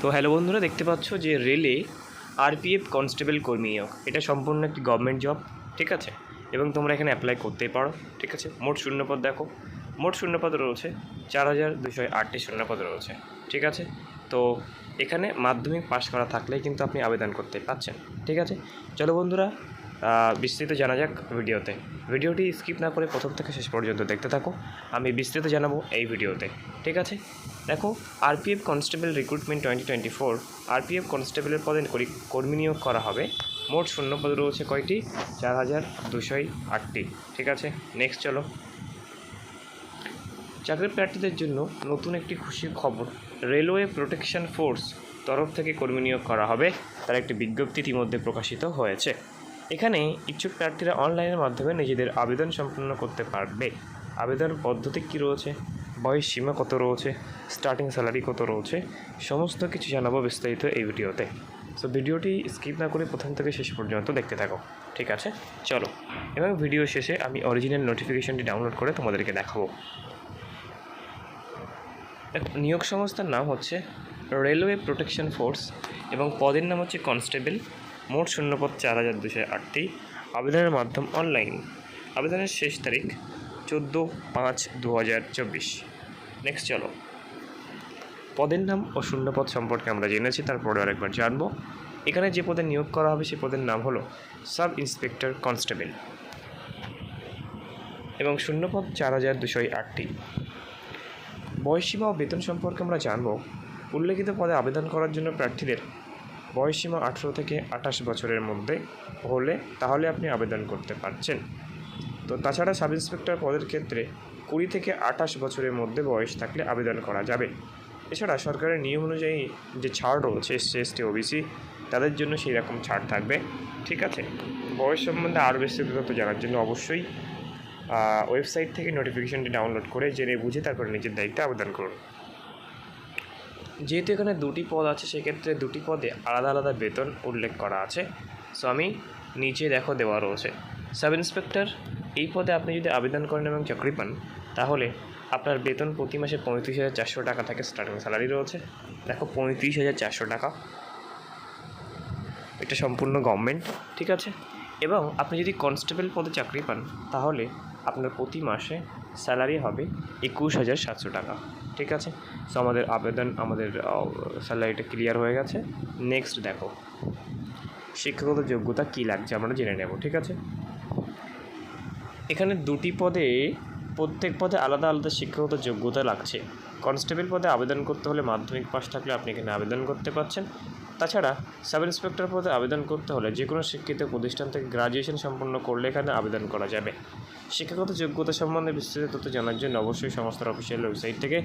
তো হ্যালো বন্ধুরা, দেখতে পাচ্ছ যে রেলে আরপিএফ কনস্টেবল কর্মী নিয়োগ। এটা সম্পূর্ণ একটি গভর্নমেন্ট জব ঠিক আছে? এবং তোমরা এখানে অ্যাপ্লাই করতে পারো, ঠিক আছে? মোট শূন্যপদ দেখো। মোট শূন্যপদ রয়েছে চার হাজার দুশো আটটি শূন্যপদ রয়েছে, ঠিক আছে? তো এখানে মাধ্যমিক পাশ করা থাকলেই কিন্তু আপনি আবেদন করতে পারছেন ঠিক আছে? চলো বন্ধুরা বিস্তৃত জানা যাক ভিডিওতে। ভিডিওটি স্কিপ না করে প্রথম থেকে শেষ পর্যন্ত দেখতে থাকো। আমি বিস্তৃত জানাব এই ভিডিওতে, ঠিক আছে? দেখো RPF constable recruitment twenty twenty four RPF কনস্টেবলের পদে কর্মী নিয়োগ করা হবে। মোট শূন্য পদ রয়েছে কয়টি? চার হাজার দুশোই আটটি। ঠিক আছে নেক্সট চলো। চাকরি প্রার্থীদের জন্য নতুন একটি খুশির খবর। রেলওয়ে প্রোটেকশন ফোর্স তরফ থেকে কর্মী নিয়োগ করা হবে। তার একটি বিজ্ঞপ্তি ইতিমধ্যে প্রকাশিত হয়েছে। এখানে ইচ্ছুক প্রার্থীরা অনলাইনের মাধ্যমে নিজেদের আবেদন সম্পন্ন করতে পারবে। আবেদন পদ্ধতি কী রয়েছে? বয়স সীমা কত রয়েছে? স্টার্টিং স্যালারি কত রয়েছে? সমস্ত কিছু জানাব বিস্তারিত এই ভিডিওতে। সো ভিডিওটি স্কিপ না করে প্রথম থেকে শেষ পর্যন্ত দেখতে থাকো। ঠিক আছে? চলো। এবং ভিডিও শেষে আমি অরিজিনাল নোটিফিকেশনটি ডাউনলোড করে তোমাদেরকে দেখাবো। নিয়োগ সংস্থার নাম হচ্ছে রেলওয়ে প্রোটেকশন ফোর্স এবং পদের নাম হচ্ছে কনস্টেবল মোট শূন্যপদ চার হাজার দুশো আটটি। আবেদনের মাধ্যম অনলাইন আবেদনের শেষ তারিখ চোদ্দ পাঁচ দু হাজার চব্বিশ। নেক্সট চলো। পদের নাম ও শূন্যপদ সম্পর্কে আমরা জেনেছি, তারপরে আরেকবার জানব। এখানে যে পদে নিয়োগ করা হবে সেই পদের নাম হলো সাব ইন্সপেক্টর কনস্টেবল। এবং শূন্যপদ চার হাজার দুশো আটটি। বয়সীমা ও বেতন সম্পর্কে আমরা জানব। উল্লেখিত পদে আবেদন করার জন্য প্রার্থীদের বয়সীমা আঠেরো থেকে আঠাশ বছরের মধ্যে হলে তাহলে আপনি আবেদন করতে পারছেন। তো তাছাড়া সাব ইন্সপেক্টর পদের ক্ষেত্রে কুড়ি থেকে আঠাশ বছরের মধ্যে বয়স থাকলে আবেদন করা যাবে। এছাড়া সরকারের নিয়ম অনুযায়ী যে ছাড় রয়েছে এসসি এসটি ওবিসি, তাদের জন্য সেই রকম ছাড় থাকবে। ঠিক আছে? বয়স সম্বন্ধে আরও বিস্তৃত তথ্য জানার জন্য অবশ্যই ওয়েবসাইট থেকে নোটিফিকেশনটি ডাউনলোড করে জেনে বুঝে তারপরে নিজের দায়িত্বে আবেদন করুন। যেহেতু এখানে দুটি পদ আছে, সেক্ষেত্রে দুটি পদে আলাদা আলাদা বেতন উল্লেখ করা আছে। সো, আমি নিচে দেখো দেওয়া রয়েছে। সাব ইন্সপেক্টর এই পদে আপনি যদি আবেদন করেন এবং চাকরি পান তাহলে আপনার বেতন প্রতি মাসে পঁয়ত্রিশ হাজার চারশো টাকা থেকে স্টার্টিং স্যালারি রয়েছে। দেখো, পঁয়ত্রিশ হাজার চারশো টাকা। এটা সম্পূর্ণ গভর্নমেন্ট ঠিক আছে? এবং আপনি যদি কনস্টেবল পদে চাকরি পান, তাহলে আপনার প্রতি মাসে স্যালারি হবে একুশ হাজার সাতশো টাকা, ঠিক আছে? সো আমাদের আবেদন, আমাদের স্যালারিটা ক্লিয়ার হয়ে গেছে। নেক্সট দেখো, শিক্ষাগত যোগ্যতা কী লাগছে আমরা জেনে নেব, ঠিক আছে? এখানে দুটি পদে প্রত্যেক পদে আলাদা আলাদা শিক্ষাগত যোগ্যতা লাগছে। কনস্টেবল পদে আবেদন করতে হলে মাধ্যমিক পাস থাকলে আপনি এখানে আবেদন করতে পারছেন। তাছাড়া সাব ইন্সপেক্টর পদে আবেদন করতে হলে যে কোনো শিক্ষিত প্রতিষ্ঠান থেকে গ্রাজুয়েশন সম্পন্ন করলে এখানে আবেদন করা যাবে। শিক্ষাগত যোগ্যতা সম্বন্ধে বিস্তৃত তথ্য জানার জন্য অবশ্যই সংস্থার অফিসিয়াল ওয়েবসাইট থেকে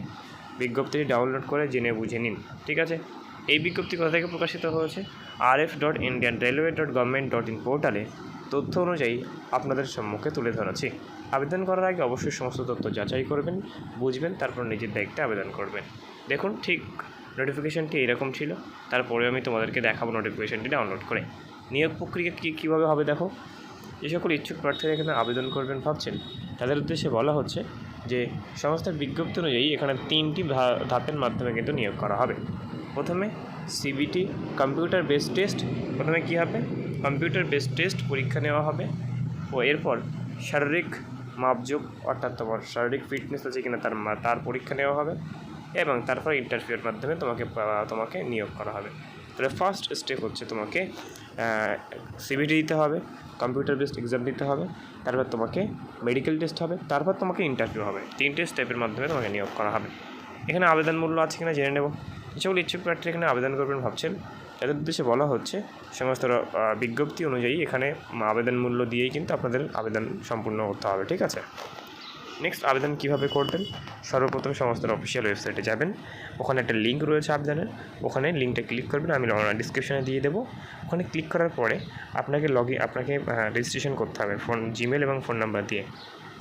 বিজ্ঞপ্তিটি ডাউনলোড করে জেনে বুঝে নিন। ঠিক আছে? এই বিজ্ঞপ্তি কোথা থেকে প্রকাশিত হয়েছে? R F dot Indian railway dot government dot in পোর্টালে তথ্য অনুযায়ী আপনাদের সম্মুখে তুলে ধরেছি আবেদন করার আগে অবশ্যই সমস্ত তথ্য যাচাই করবেন, বুঝবেন, তারপর নিজের দায়িত্বে আবেদন করবেন। দেখুন, ঠিক নোটিফিকেশানটি এরকম ছিল। তারপরে আমি তোমাদেরকে দেখাবো নোটিফিকেশানটি ডাউনলোড করে। নিয়োগ প্রক্রিয়া কী, কীভাবে হবে দেখো? যে সকল ইচ্ছুক প্রার্থীরা এখানে আবেদন করবেন ভাবছেন, তাদের উদ্দেশ্যে বলা হচ্ছে যে, সংস্থার বিজ্ঞপ্তি অনুযায়ী এখানে তিনটি ধাপের মাধ্যমে কিন্তু নিয়োগ করা হবে। প্রথমে সিবিটি কম্পিউটার বেস টেস্ট প্রথমে কী হবে? কম্পিউটার বেস টেস্ট পরীক্ষা নেওয়া হবে। ও এরপর শারীরিক মাপযোগ, অর্থাৎ তোমার শারীরিক ফিটনেস আছে কিনা তার তার পরীক্ষা নেওয়া হবে এবং তারপর ইন্টারভিউর মাধ্যমে তোমাকে তোমাকে নিয়োগ করা হবে। তাহলে ফার্স্ট স্টেপ হচ্ছে তোমাকে সিবিটি দিতে হবে কম্পিউটার বেসড এক্সাম দিতে হবে, তারপর তোমাকে মেডিকেল টেস্ট হবে, তারপর তোমাকে ইন্টারভিউ হবে। তিনটে স্টেপের মাধ্যমে তোমাকে নিয়োগ করা হবে। এখানে আবেদন মূল্য আছে কিনা জেনে নেব। যে সকল ইচ্ছুক প্রার্থী এখানে আবেদন করবেন ভাবছেন তাদের উদ্দেশ্যে বলা হচ্ছে, সমস্ত বিজ্ঞপ্তি অনুযায়ী এখানে আবেদন মূল্য দিয়েই কিন্তু আপনাদের আবেদন সম্পূর্ণ করতে হবে, ঠিক আছে? নেক্সট আবেদন কীভাবে করবেন? সর্বপ্রথম সংস্থার অফিসিয়াল ওয়েবসাইটে যাবেন। ওখানে একটা লিঙ্ক রয়েছে আবেদনের। ওখানে লিঙ্কটা ক্লিক করবেন, আমি ডিসক্রিপশনে দিয়ে দেবো। ওখানে ক্লিক করার পরে আপনাকে লগ আপনাকে রেজিস্ট্রেশন করতে হবে ফোন জিমেল এবং ফোন নাম্বার দিয়ে।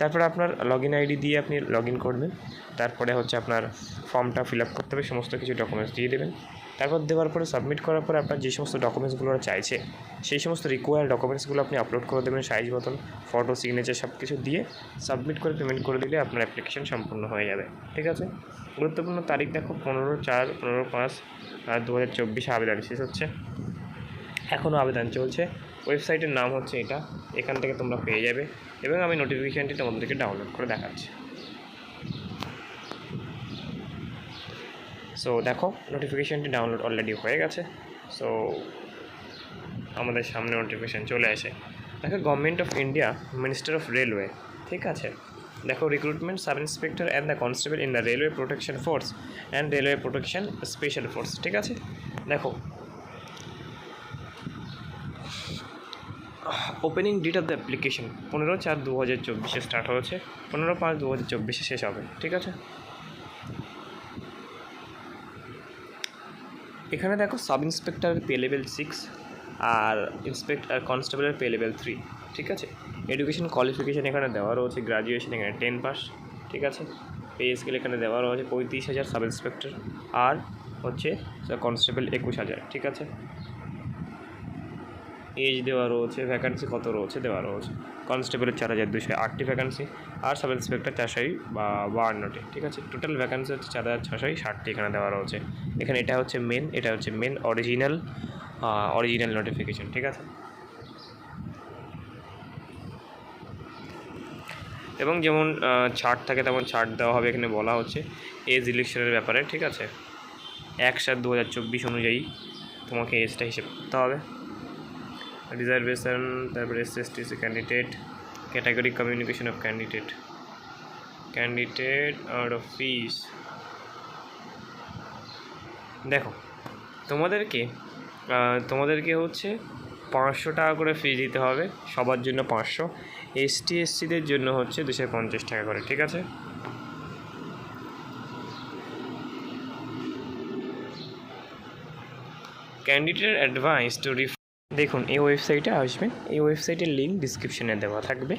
তারপরে আপনার লগ ইন আইডি দিয়ে আপনি লগ ইন করবেন। তারপরে হচ্ছে আপনার ফর্মটা ফিল আপ করতে হবে, সমস্ত কিছু ডকুমেন্টস দিয়ে দেবেন। তারপর দেওয়ার পরে সাবমিট করার পরে আপনার যে সমস্ত ডকুমেন্টসগুলো চাইছে, সেই সমস্ত রিকোয়ার্ড ডকুমেন্টসগুলো আপনি আপলোড করে দেবেন সাইজ মতন ফটো সিগনেচার সব কিছু দিয়ে সাবমিট করে পেমেন্ট করে দিলে আপনার অ্যাপ্লিকেশন সম্পূর্ণ হয়ে যাবে। ঠিক আছে? গুরুত্বপূর্ণ তারিখ দেখো, পনেরো চার, পনেরো পাঁচ দু হাজার চব্বিশে আবেদন শেষ হচ্ছে। এখনও আবেদন চলছে। ওয়েবসাইটের নাম হচ্ছে এটা, এখান থেকে তোমরা পেয়ে যাবে। এবং আমি নোটিফিকেশানটি তোমাদেরকে ডাউনলোড করে দেখাচ্ছি। সো দেখো নোটিফিকেশানটি ডাউনলোড অলরেডি হয়ে গেছে। সো আমাদের সামনে নোটিফিকেশান চলে আসে। দেখো government of India minister of railway ঠিক আছে? দেখো recruitment sub inspector and the constable in the railway protection force and railway protection special force ঠিক আছে? দেখো opening date of the application পনেরো চার দু হাজার চব্বিশে স্টার্ট হয়েছে, পনেরো পাঁচ দু হাজার চব্বিশে শেষ হবে, ঠিক আছে? এখানে দেখো সাব ইন্সপেক্টরের পে লেভেল সিক্স আর ইন্সপেক্ট, আর কনস্টেবলের পে লেভেল থ্রি, ঠিক আছে? এডুকেশন কোয়ালিফিকেশান এখানে দেওয়া রয়েছে গ্রাজুয়েশন এখানে টেন পাস ঠিক আছে? পে স্কেল এখানে দেওয়া রয়েছে পঁয়ত্রিশ হাজার সাব ইন্সপেক্টর আর হচ্ছে কনস্টেবল একুশ হাজার, ঠিক আছে? এজ দেওয়া রয়েছে ভ্যাকান্সি কত রয়েছে দেওয়া রয়েছে। কনস্টেবলের চার হাজার দুশো আটটি ভ্যাকান্সি আর সাব ইন্সপেক্টর চারশোই, বা বাহান্নটি, ঠিক আছে? টোটাল ভ্যাকান্সি হচ্ছে চার হাজার ছশোই ষাটটি এখানে দেওয়া রয়েছে। এখানে এটা হচ্ছে মেন এটা হচ্ছে মেন অরিজিনাল অরিজিনাল নোটিফিকেশন ঠিক আছে? এবং যেমন ছাড় থাকে তেমন ছাড় দেওয়া হবে এখানে বলা হচ্ছে এজ ইলেকশনের ব্যাপারে, ঠিক আছে? এক সাত দু অনুযায়ী তোমাকে এজটা হিসেব করতে হবে। রিজার্ভেশন তারপরে S S TC candidate category communication of candidate candidate out of fees দেখো, তোমাদেরকে তোমাদেরকে হচ্ছে পাঁচশো টাকা করে ফি দিতে হবে, সবার জন্য পাঁচশো। এসটি এসসিদের জন্য হচ্ছে দুশো পঞ্চাশ টাকা করে, ঠিক আছে? ক্যান্ডিডেট অ্যাডভাইস টু রিফ দেখুন, এই ওয়েবসাইটে আসবেন। এই ওয়েবসাইটের লিঙ্ক ডিসক্রিপশনে দেওয়া থাকবে।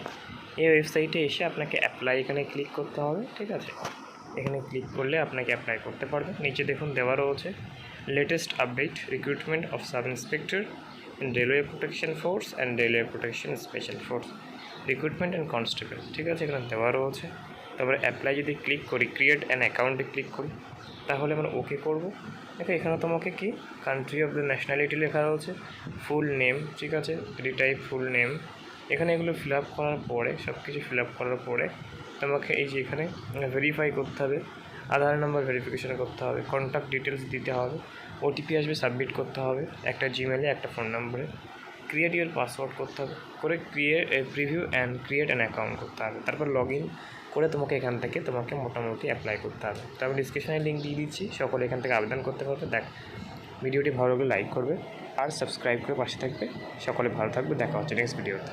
এই ওয়েবসাইটে এসে আপনাকে অ্যাপ্লাই এখানে ক্লিক করতে হবে, ঠিক আছে? এখানে ক্লিক করলে আপনাকে অ্যাপ্লাই করতে পারবে। নিচে দেখুন, দেওয়া রয়েছে latest update recruitment of sub inspector in railway protection force and railway protection special force recruitment and constable ঠিক আছে? এখানে দেওয়া রয়েছে। তারপরে অ্যাপ্লাই যদি ক্লিক করি ক্রিয়েট অ্যান অ্যাকাউন্টে ক্লিক করি। তাহলে আমরা ওকে করব। দেখো, এখানে তোমাকে কি? কান্ট্রি অফ দ্য ন্যাশনালিটি লেখা রয়েছে। ফুল নেম ঠিক আছে? রিটাইপ ফুল নেম এখানে এগুলো ফিল আপ করার পরে সব কিছু ফিল আপ করার পরে, তোমাকে এই যে এখানে ভেরিফাই করতে হবে। আধার নাম্বার ভেরিফিকেশন করতে হবে। কন্ট্যাক্ট ডিটেলস দিতে হবে। ওটিপি আসবে সাবমিট করতে হবে। একটা জিমেলে একটা ফোন নম্বরে ক্রিয়েট ইউর পাসওয়ার্ড করতে হবে। করে create preview and create an account করতে হবে। তারপর লগ ইন করে তোমাকে এখান থেকে তোমাকে মোটামুটি অ্যাপ্লাই করতে হবে। তো আমি ডিসক্রিপশনে লিঙ্ক দিয়ে দিচ্ছি। সকলে এখান থেকে আবেদন করতে পারবে। দেখ ভিডিওটি ভালো লাগলে লাইক করবে। আর সাবস্ক্রাইব করে পাশে থাকবে। সকলে ভালো থাকবে। দেখা হচ্ছে নেক্সট ভিডিওতে